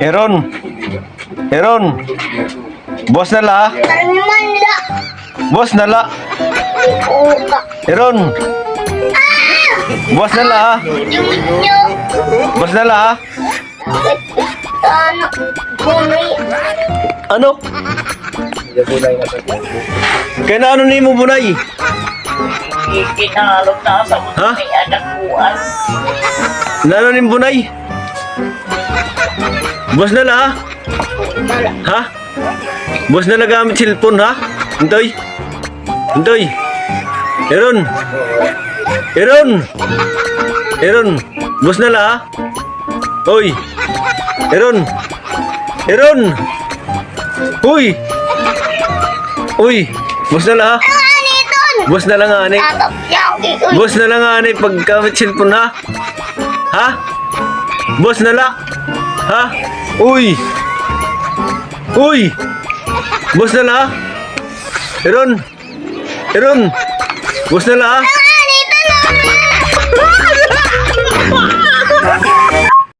Eron. Eron. Boss na la. Naman la. Boss na la. Eron. Boss na la. Nyo. Boss na la. Ano? Bunay. Ano? Kaya na ano ni mo bunay? Ikinalog na sa mga anak buwan. Na ano ni bunay? Boss na la. Ha? Boss na la gamit cellphone ha? Hintoy. Hintoy. Eron. Eron. Eron. Boss na la ha? Oy. Eron. Eron. Uy. Uy. Boss na la ha? Boss na lang ani. Boss na lang ani pag cellphone ha? Ha? Boss na la. Ha? Uy. Uy. Boss na la. Eron. Eron. Boss na naman?